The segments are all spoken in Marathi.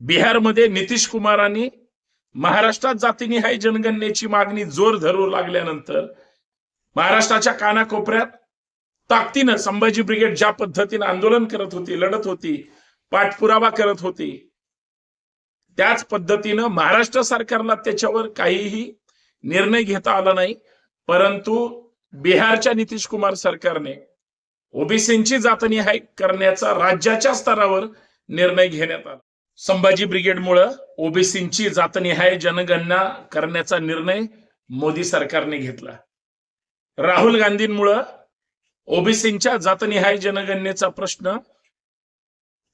बिहारमध्ये नितीश कुमारांनी महाराष्ट्रात जातीनिहाय जनगणनेची मागणी जोर धरू लागल्यानंतर महाराष्ट्राच्या कानाकोपऱ्यात ताकदीनं संभाजी ब्रिगेड ज्या पद्धतीनं आंदोलन करत होती लढत होती पाठपुरावा करत होती त्याच पद्धतीनं महाराष्ट्र सरकारला त्याच्यावर काहीही निर्णय घेता आला नाही. परंतु बिहारच्या नितीश कुमार सरकारने ओबीसींची जातनिहाय करण्याचा राज्याच्या स्तरावर निर्णय घेण्यात आला. संभाजी ब्रिगेडमुळं ओबीसींची जातनिहाय जनगणना करण्याचा निर्णय मोदी सरकारने घेतला. राहुल गांधींमुळं ओबीसींच्या जातनिहाय जनगणनेचा प्रश्न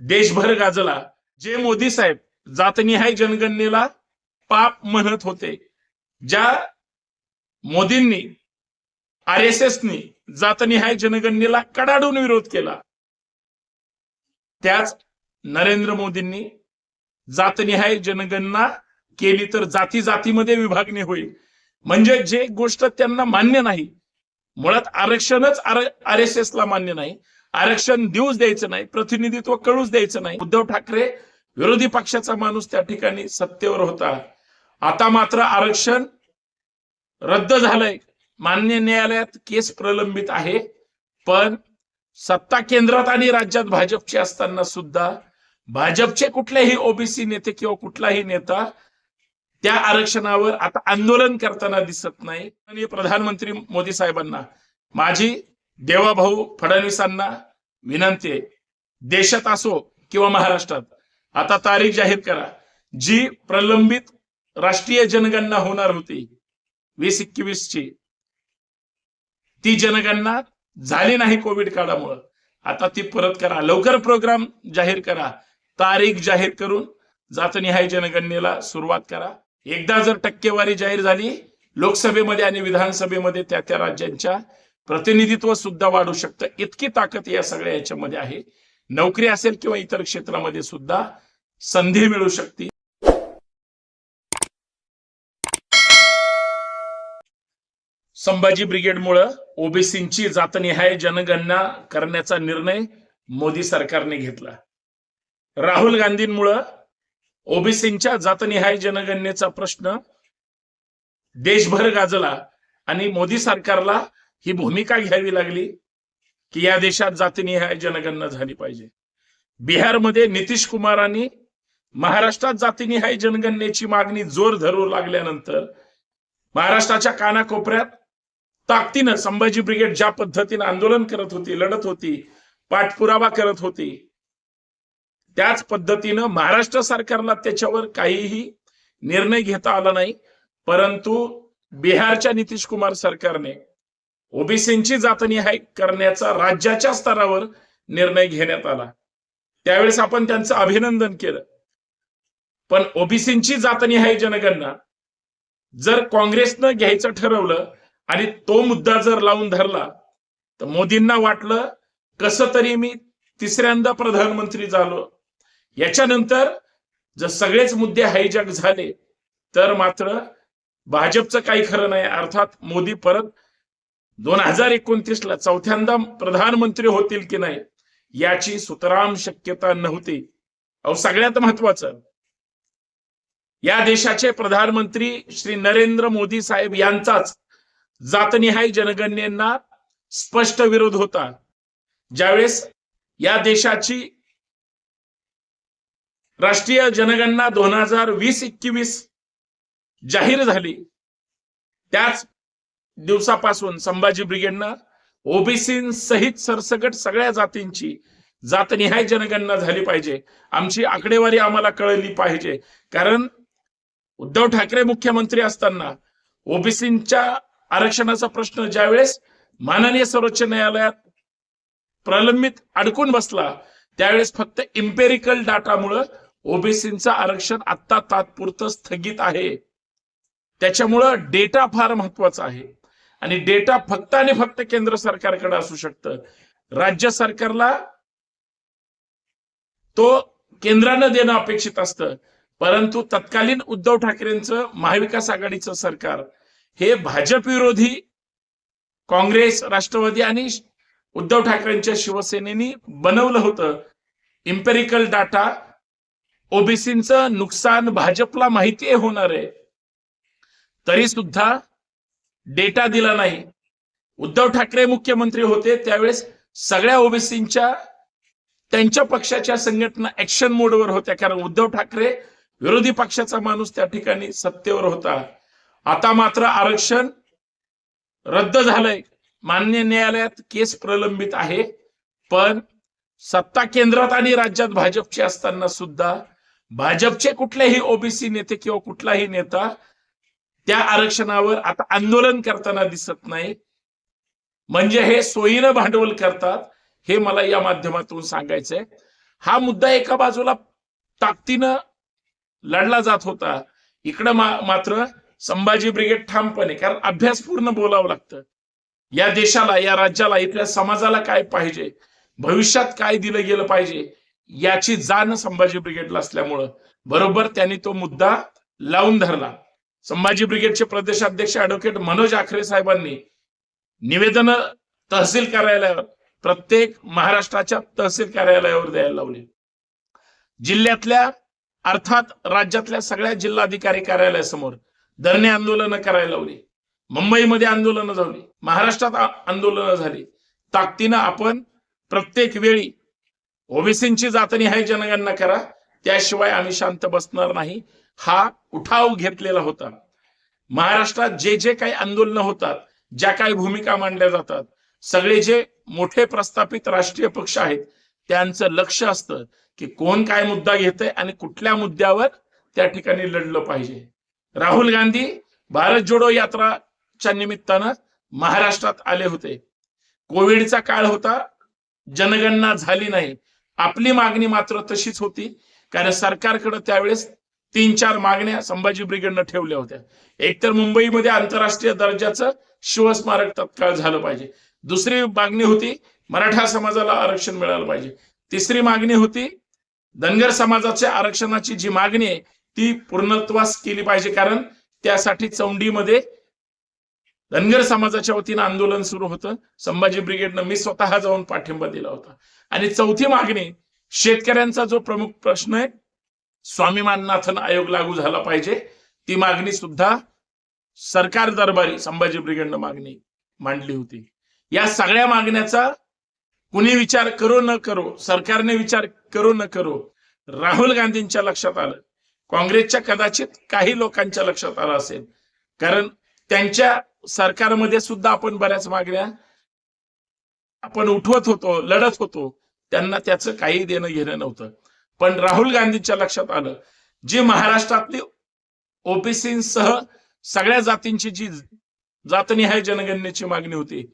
देशभर गाजला. जे मोदी साहेब जातनिहाय जनगणनेला पाप म्हणत होते ज्या मोदींनी आर एस एसनी जातनिहाय जनगणनेला कडाडून विरोध केला त्याच नरेंद्र मोदींनी जातनिहाय जनगणना केली तर जाती जातीमध्ये विभागणी होईल. म्हणजे जे गोष्ट त्यांना मान्य नाही मुळात आरक्षणच आर एस एस ला मान्य नाही आरक्षण देऊच द्यायचं नाही प्रतिनिधित्व कळूच द्यायचं नाही. उद्धव ठाकरे विरोधी पक्षाचा माणूस त्या ठिकाणी सत्तेवर होता. आता मात्र आरक्षण रद्द झालंय. मान्य न्यायालयात केस प्रलंबित आहे पण सत्ता केंद्रात आणि राज्यात भाजपची असताना सुद्धा भाजपचे कुठलेही ओबीसी नेते किंवा कुठलाही नेता त्या आरक्षणावर आता आंदोलन करताना दिसत नाही. आणि प्रधानमंत्री मोदी साहेबांना माझी देवाभाऊ फडणवीसांना विनंती आहे देशात असो किंवा महाराष्ट्रात आता तारीख जाहीर करा. जी प्रलंबित राष्ट्रीय जनगणना होणार होती वीस एकवीस ची ती जनगणना झाली नाही कोविड काळामुळं. आता ती परत करा. लवकर प्रोग्राम जाहीर करा. तारीख जाहीर करून जातनिहाय जनगणनेला सुरुवात करा. एकदा जर टक्केवारी जाहीर झाली लोकसभेमध्ये आणि विधानसभेमध्ये त्या त्या राज्यांच्या प्रतिनिधित्व सुद्धा वाढू शकतं. इतकी ताकद या सगळ्या याच्यामध्ये आहे. नोकरी असेल किंवा इतर क्षेत्रामध्ये सुद्धा संधी मिळू शकते. संभाजी ब्रिगेडमुळं ओबीसींची जातनिहाय जनगणना करण्याचा निर्णय मोदी सरकारने घेतला. राहुल गांधींमुळं ओबीसींच्या जातनिहाय जनगणनेचा प्रश्न देशभर गाजला आणि मोदी सरकारला ही भूमिका घ्यावी लागली की या देशात जातनिहाय जनगणना झाली पाहिजे. बिहारमध्ये नितीश कुमारांनी महाराष्ट्रात जातीनिहाय जनगणनेची मागणी जोर धरू लागल्यानंतर महाराष्ट्राच्या कानाकोपऱ्यात ताकदीनं संभाजी ब्रिगेड ज्या पद्धतीनं आंदोलन करत होती लढत होती पाठपुरावा करत होती त्याच पद्धतीनं महाराष्ट्र सरकारला त्याच्यावर काहीही निर्णय घेता आला नाही. परंतु बिहारच्या नितीश कुमार सरकारने ओबीसींची जातनिहाय करण्याचा राज्याच्या स्तरावर निर्णय घेण्यात आला. त्यावेळेस आपण त्यांचं अभिनंदन केलं. पण ओबीसींची जातनिहाय जनगणना जर काँग्रेसनं घ्यायचं ठरवलं आणि तो मुद्दा जर लावून धरला तर मोदींना वाटलं कसं तरी मी तिसऱ्यांदा प्रधानमंत्री झालो याच्यानंतर जर सगळेच मुद्दे हायजॅक झाले तर मात्र भाजपचं काही खरं नाही. अर्थात मोदी परत दोन हजार एकोणतीस ला चौथ्यांदा प्रधानमंत्री होतील की नाही याची सुतराम शक्यता नव्हती. अहो सगळ्यात महत्वाचं या देशाचे प्रधानमंत्री श्री नरेंद्र मोदी साहेब यांचाच जातनिहाय जनगणनेना स्पष्ट विरोध होता. ज्यावेळेस या देशाची राष्ट्रीय जनगणना दोन हजार वीस एकवीस जाहीर झाली. त्याच दिवसापासून संभाजी ब्रिगेडनं ओबीसी सहित सरसगट सगळ्या जातींची जातनिहाय जनगणना झाली पाहिजे. आमची आकडेवारी आम्हाला कळली पाहिजे. कारण उद्धव ठाकरे मुख्यमंत्री असताना ओबीसींच्या आरक्षणाचा प्रश्न ज्यावेळेस माननीय सर्वोच्च न्यायालयात प्रलंबित अडकून बसला त्यावेळेस फक्त इम्पेरिकल डाटामुळं ओबीसीचं आरक्षण आत्ता तात्पुरतं स्थगित आहे. त्याच्यामुळं डेटा फार महत्त्वाचा आहे. आणि डेटा फक्त आणि फक्त केंद्र सरकारकडे असू शकतं. राज्य सरकारला तो केंद्रानं देणं अपेक्षित असतं. परंतु तत्कालीन उद्धव ठाकरेंचं महाविकास आघाडीचं सरकार हे भाजप विरोधी काँग्रेस राष्ट्रवादी आणि उद्धव ठाकरेंच्या शिवसेनेनी बनवलं होतं. इम्पेरिकल डाटा ओबीसीचं नुकसान भाजपला माहिती होणार आहे. तरी सुद्धा डेटा दिला नाही. उद्धव ठाकरे मुख्यमंत्री होते त्यावेळेस सगळ्या ओबीसींच्या त्यांच्या पक्षाच्या संघटना ऍक्शन मोडवर होत्या. कारण उद्धव ठाकरे विरोधी पक्षाचा माणूस त्या ठिकाणी सत्तेवर होता. आता मात्र आरक्षण रद्द झालंय. मान्य न्यायालयात केस प्रलंबित आहे. पण सत्ता केंद्रात आणि राज्यात भाजपची असताना सुद्धा भाजपचे कुठलेही ओबीसी नेते किंवा कुठलाही नेता त्या आरक्षणावर आता आंदोलन करताना दिसत नाही. म्हणजे हे सोयीनं भांडवल करतात हे मला या माध्यमातून सांगायचंय. हा मुद्दा एका बाजूला ताकदीनं लढला जात होता. इकडं मा- मात्र संभाजी ब्रिगेड ठामपणे कारण अभ्यास पूर्ण बोलावं लागतं. या देशाला या राज्याला इथल्या समाजाला काय पाहिजे? भविष्यात काय दिलं गेलं पाहिजे? याची जाण संभाजी ब्रिगेडला असल्यामुळं बरोबर त्यांनी तो मुद्दा लावून धरला. संभाजी ब्रिगेडचे प्रदेशाध्यक्ष ऍडव्होकेट मनोज आखरे साहेबांनी निवेदन तहसील कार्यालयावर प्रत्येक महाराष्ट्राच्या तहसील कार्यालयावर द्यायला लावले. जिल्ह्यातल्या अर्थात राज्यातल्या सगळ्या जिल्हाधिकारी कार्यालयासमोर धरणे आंदोलनं करायला लावली. मुंबईमध्ये आंदोलनं झाली. महाराष्ट्रात आंदोलनं झाली. ताकदीनं आपण प्रत्येक वेळी ओबीसींची जातनी आहे जनगणना करा. त्याशिवाय आम्ही शांत बसणार नाही. हा उठाव घेतलेला होता. महाराष्ट्रात जे जे काही आंदोलनं होतात ज्या काही भूमिका मांडल्या जातात सगळे जे मोठे प्रस्थापित राष्ट्रीय पक्ष आहेत त्यांचं लक्ष असतं की कोण काय मुद्दा घेतय आणि कुठल्या मुद्द्यावर त्या ठिकाणी लढलं पाहिजे. राहुल गांधी भारत जोडो यात्राच्या निमित्तानं महाराष्ट्रात आले होते. कोविडचा काळ होता जनगणना झाली नाही. आपली मागणी मात्र तशीच होती. कारण सरकारकडे त्यावेळेस तीन चार मागण्या संभाजी ब्रिगेडनं ठेवल्या होत्या. एकतर मुंबईमध्ये आंतरराष्ट्रीय दर्जाचं शिवस्मारक तत्काळ झालं पाहिजे. दुसरी मागणी होती मराठा समाजाला आरक्षण मिळालं पाहिजे. तिसरी मागणी होती धनगर समाजाच्या आरक्षणाची जी मागणी आहे ती पूर्णत्वास केली पाहिजे. कारण त्यासाठी चौंडीमध्ये धनगर समाजाच्या वतीनं आंदोलन सुरू होतं. संभाजी ब्रिगेडनं मी स्वतः जाऊन पाठिंबा दिला होता. आणि चौथी मागणी शेतकऱ्यांचा जो प्रमुख प्रश्न आहे स्वामीमाननाथन आयोग लागू झाला पाहिजे. ती मागणी सुद्धा सरकार दरबारी संभाजी ब्रिगेडनं मागणी मांडली होती. या सगळ्या मागण्याचा कुणी विचार करो न करो सरकारने विचार करो न करो राहुल गांधींच्या लक्षात आलं. काँग्रेसच्या कदाचित काही लोकांच्या लक्षात आलं असेल. कारण त्यांच्या सरकारमध्ये सुद्धा आपण बऱ्याच मागण्या आपण उठवत होतो लढत होतो. त्यांना त्याचं काही देणं घेणं नव्हतं. पण राहुल गांधींच्या लक्षात आलं जी महाराष्ट्रातली ओबीसीसह सगळ्या जातींची जी जातनिहाय जनगणनेची मागणी होती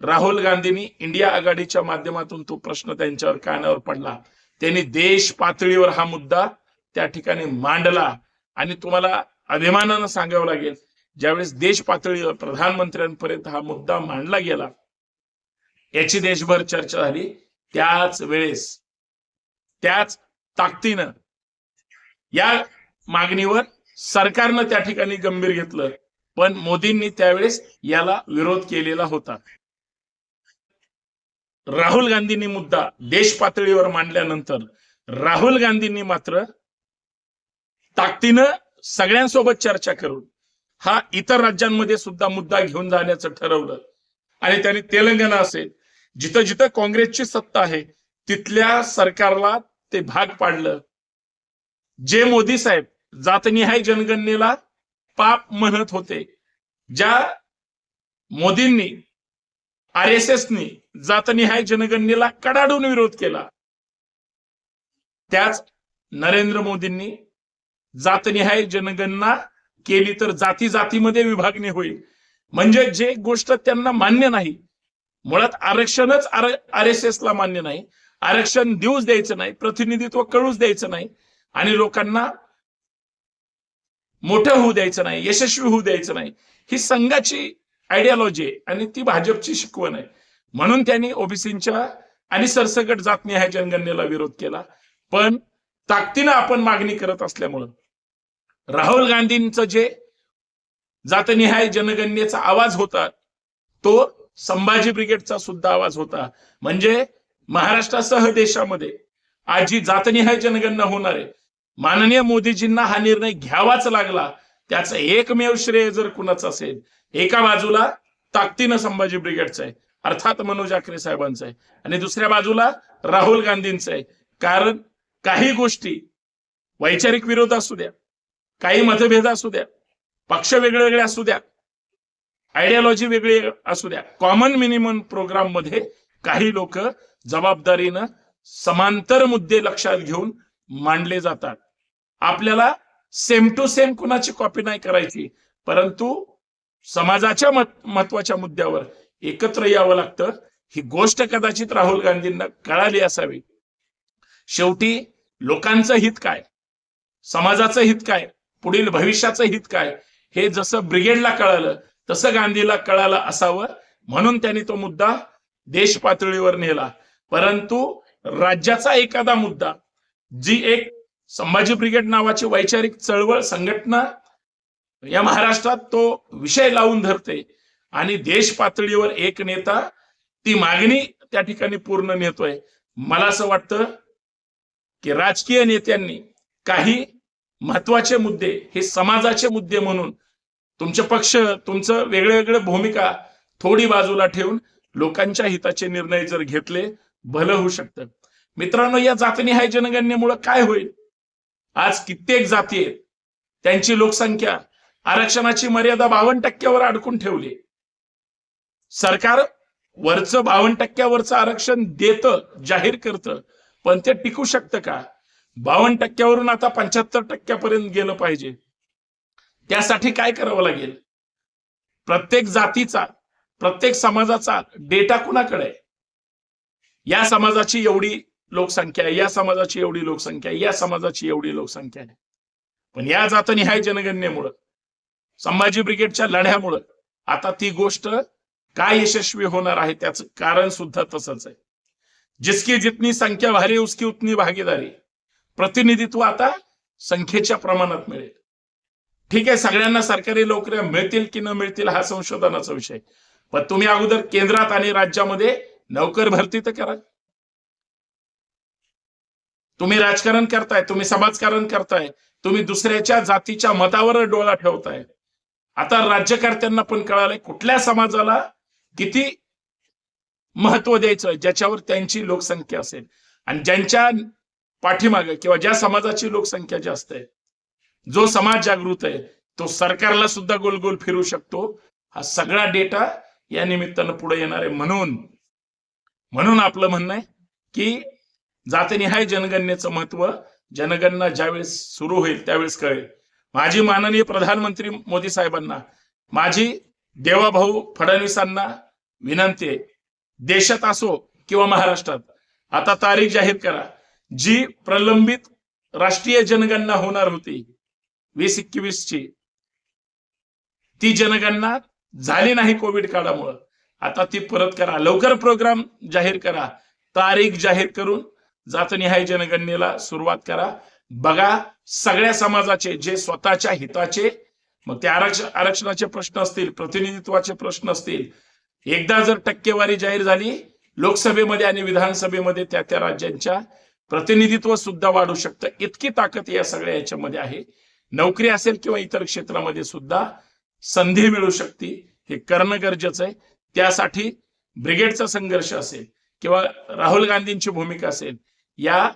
राहुल गांधींनी इंडिया आघाडीच्या माध्यमातून तो प्रश्न त्यांच्यावर कानावर पडला. त्यांनी देश पातळीवर हा मुद्दा त्या ठिकाणी मांडला. आणि तुम्हाला अभिमानानं सांगावं लागेल ज्यावेळेस देश पातळीवर प्रधानमंत्र्यांपर्यंत हा मुद्दा मांडला गेला याची देशभर चर्चा झाली. त्याच वेळेस त्याच ताकदीनं या मागणीवर सरकारनं त्या ठिकाणी गंभीर घेतलं. पण मोदींनी त्यावेळेस याला विरोध केलेला होता. राहुल गांधींनी मुद्दा देश पातळीवर मांडल्यानंतर राहुल गांधींनी मात्र ताकदीनं सगळ्यांसोबत चर्चा करून हा इतर राज्यांमध्ये सुद्धा मुद्दा घेऊन जाण्याचं ठरवलं. आणि त्यांनी तेलंगणा असेल जिथं जिथं काँग्रेसची सत्ता आहे तिथल्या सरकारला ते भाग पाडलं. जे मोदी साहेब जातनिहाय जनगणनेला पाप म्हणत होते ज्या मोदींनी आर एस एसनी जातनिहाय जनगणनेला कडाडून विरोध केला त्याच नरेंद्र मोदींनी जातनिहाय जनगणना केली तर जाती जातीमध्ये विभागणी होईल. म्हणजे जे गोष्ट त्यांना मान्य नाही मुळात आरक्षणच आर एस एसला मान्य नाही. आरक्षण देऊच द्यायचं नाही प्रतिनिधित्व कळूच द्यायचं नाही आणि लोकांना मोठं होऊ द्यायचं नाही यशस्वी होऊ द्यायचं नाही. ही संघाची आयडियालॉजी आहे आणि ती भाजपची शिकवण आहे. म्हणून त्यांनी ओबीसींच्या आणि सरसकट जातनी ह्या जनगणनेला विरोध केला. पण ताकदीनं आपण मागणी करत असल्यामुळं राहुल गांधींचं जे जातनिहाय जनगणनेचा आवाज होता तो संभाजी ब्रिगेडचा सुद्धा आवाज होता. म्हणजे महाराष्ट्रासह देशामध्ये आजी जातनिहाय जनगणना होणार आहे. माननीय मोदीजींना हा निर्णय घ्यावाच लागला. त्याचं एकमेव श्रेय जर कुणाचं असेल एका बाजूला ताकदीनं संभाजी ब्रिगेडचं आहे अर्थात मनोज आखरे साहेबांचं आहे. आणि दुसऱ्या बाजूला राहुल गांधींचं आहे. कारण काही गोष्टी वैचारिक विरोध असू द्या काही मतभेद असू द्या पक्ष वेगळे वेगळे असू द्या आयडियोलॉजी वेगळी असू द्या. कॉमन मिनिमम प्रोग्राममध्ये काही लोक जबाबदारीनं समांतर मुद्दे लक्षात घेऊन मांडले जातात. आपल्याला सेम टू सेम कुणाची कॉपी नाही करायची परंतु समाजाच्या महत्त्वाच्या मुद्द्यावर एकत्र यावं लागतं. ही गोष्ट कदाचित राहुल गांधींना कळाली असावी. शेवटी लोकांचं हित काय? समाजाचं हित काय? पुढील भविष्याचं हित काय? हे जसं ब्रिगेडला कळालं तसं गांधीला कळालं असावं. म्हणून त्यांनी तो मुद्दा देश पातळीवर नेला. परंतु राज्याचा एखादा मुद्दा जी एक संभाजी ब्रिगेड नावाची वैचारिक चळवळ संघटना या महाराष्ट्रात तो विषय लावून धरते आणि देश पातळीवर एक नेता ती मागणी त्या ठिकाणी पूर्ण नेतोय. मला असं वाटतं की राजकीय नेत्यांनी काही महत्त्वाचे मुद्दे हे समाजाचे मुद्दे म्हणून तुमचे पक्ष तुमचं वेगळे वेगळे भूमिका थोडी बाजूला ठेवून लोकांच्या हिताचे निर्णय जर घेतले भलं होऊ शकतं. मित्रांनो या जातनिहाय जनगणनेमुळे काय होईल? आज कित्येक जाती आहेत. त्यांची लोकसंख्या आरक्षणाची मर्यादा बावन्न टक्क्यावर अडकून ठेवली. सरकार वरचं बावन्न टक्क्यावरचं आरक्षण देतं जाहीर करतं पण ते टिकू शकतं का? बावन्न टक्क्यावरून आता पंच्याहत्तर टक्क्यापर्यंत गेलं पाहिजे. त्यासाठी काय करावं लागेल? प्रत्येक जातीचा प्रत्येक समाजाचा डेटा कुणाकडे? आहे या समाजाची एवढी लोकसंख्या आहे या समाजाची एवढी लोकसंख्या आहे या समाजाची एवढी लोकसंख्या आहे. पण या जातनिहाय जनगणनेमुळं संभाजी ब्रिगेडच्या लढ्यामुळं आता ती गोष्ट काय यशस्वी होणार आहे त्याचं कारण सुद्धा तसंच आहे. जिसकी जितनी संख्या भारी उसकी उतनी भागीदारी. प्रतिनिधित्व आता संख्येच्या प्रमाणात मिळेल. ठीक आहे सगळ्यांना सरकारी नोकऱ्या मिळतील की न मिळतील हा संशोधनाचा विषय. पण तुम्ही अगोदर केंद्रात आणि राज्यामध्ये नोकर भरती तर करा. तुम्ही राजकारण करताय तुम्ही समाजकारण करताय तुम्ही दुसऱ्याच्या जातीच्या मतावर डोळा ठेवताय. आता राज्यकर्त्यांना पण कळालंय कुठल्या समाजाला किती महत्त्व द्यायचं ज्याच्यावर त्यांची लोकसंख्या असेल. आणि ज्यांच्या पाठीमागे किंवा ज्या समाजाची लोकसंख्या जास्त आहे जो समाज जागृत आहे तो सरकारला सुद्धा गोल गोल फिरू शकतो. हा सगळा डेटा या निमित्तानं पुढे येणार आहे. म्हणून म्हणून आपलं म्हणणं आहे की जातनिहाय जनगणनेचं महत्त्व जनगणना ज्यावेळेस सुरू होईल त्यावेळेस कळेल. माझी माननीय प्रधानमंत्री मोदी साहेबांना माझी देवाभाऊ फडणवीसांना विनंती आहे देशात असो किंवा महाराष्ट्रात आता तारीख जाहीर करा. जी प्रलंबित राष्ट्रीय जनगणना होणार होती वीस एकवीस ची. ती जनगणना झाली नाही कोविड काळामुळं. आता ती परत करा. लवकर प्रोग्राम जाहीर करा. तारीख जाहीर करून जातनिहाय जनगणनेला सुरुवात करा. बघा सगळ्या समाजाचे जे स्वतःच्या हिताचे मग ते आरक्षण आरक्षणाचे प्रश्न असतील प्रतिनिधित्वाचे प्रश्न असतील. एकदा जर टक्केवारी जाहीर झाली लोकसभेमध्ये आणि विधानसभेमध्ये त्या त्या राज्यांच्या प्रतिनिधित्व सुद्धा वाढू शकतं. इतकी ताकद या सगळ्या याच्यामध्ये आहे. नोकरी असेल किंवा इतर क्षेत्रामध्ये सुद्धा संधी मिळू शकते. हे करणं गरजेचं आहे. त्यासाठी ब्रिगेडचा संघर्ष असेल किंवा राहुल गांधींची भूमिका असेल या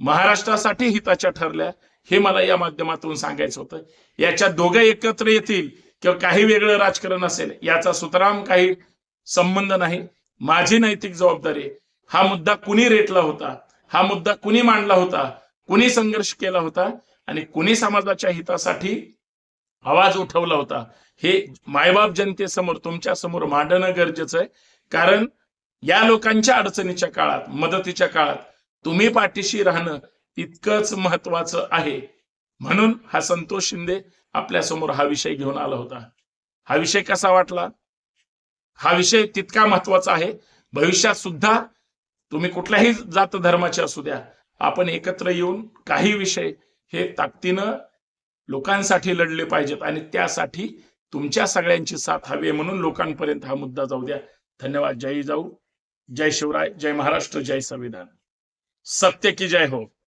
महाराष्ट्रासाठी हिताच्या ठरल्या हे मला या माध्यमातून सांगायचं होतं. याच्या दोघं एकत्र येतील किंवा काही वेगळं राजकारण असेल याचा सुतराम काही संबंध नाही. माझी नैतिक जबाबदारी हा मुद्दा कुणी रेटला होता हा मुद्दा कुणी मांडला होता कुणी संघर्ष केला होता आणि कुणी समाजाच्या हितासाठी आवाज उठवला होता हे मायबाप जनतेसमोर तुमच्यासमोर मांडणं गरजेचं आहे. कारण या लोकांच्या अडचणीच्या काळात मदतीच्या काळात तुम्ही पाठीशी राहणं तितकंच महत्वाचं आहे. म्हणून हा संतोष शिंदे आपल्यासमोर हा विषय घेऊन आला होता. हा विषय कसा वाटला? हा विषय तितका महत्त्वाचा आहे. भविष्यात सुद्धा तुम्ही कुठल्याही जात धर्माचे असू द्या आपण एकत्र येऊन काही विषय हे ताकदीनं लोकांसाठी लढले पाहिजेत आणि त्यासाठी तुमच्या सगळ्यांची साथ हवी आहे म्हणून लोकांपर्यंत हा मुद्दा जाऊ द्या. धन्यवाद. जय जाऊ. जय शिवराय. जय महाराष्ट्र. जय संविधान. सत्य की जय हो.